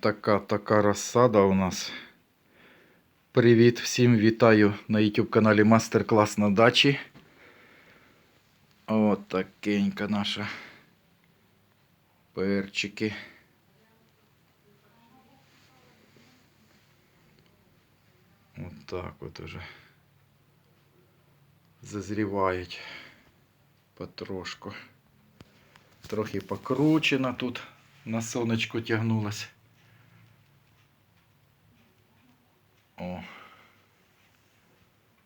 Така, така розсада у нас. Привіт всім, вітаю на YouTube каналі Мастер Клас на дачі. От такенька наша. Перчики. От так от уже зазрівають потрошку. Трохи покручена тут на сонечко тягнулась. О.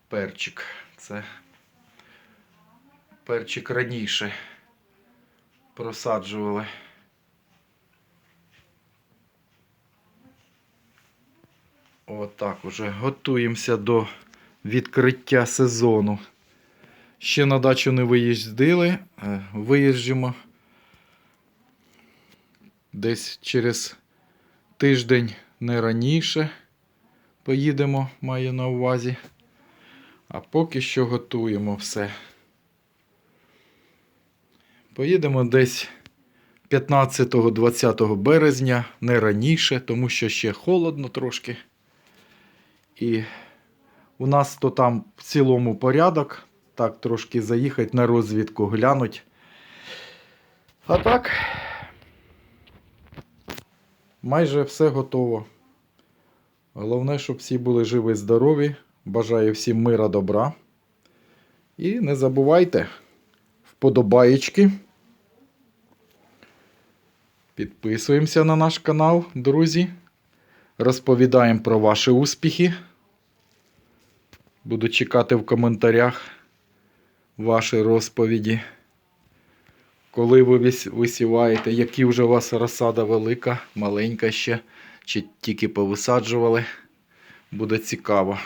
Перчик. Це перчик раніше просаджували. Отак уже готуємося до відкриття сезону. Ще на дачу не виїздили. е, Виїжджимо десь через тиждень не раніше. Поїдемо, маю на увазі. А поки що готуємо все. Поїдемо десь 15-20 березня, не раніше, тому що ще холодно трошки. І у нас то там в цілому порядок. Так, трошки заїхати на розвідку, глянуть. А так, майже все готово. Головне, щоб всі були живі, і здорові. Бажаю всім мира, добра. І не забувайте вподобаєчки. Підписуємося на наш канал, друзі. Розповідаємо про ваші успіхи. Буду чекати в коментарях ваші розповіді. Коли ви висіваєте, які вже у вас розсада велика, маленька ще, чи тільки повисаджували. Буде цікаво.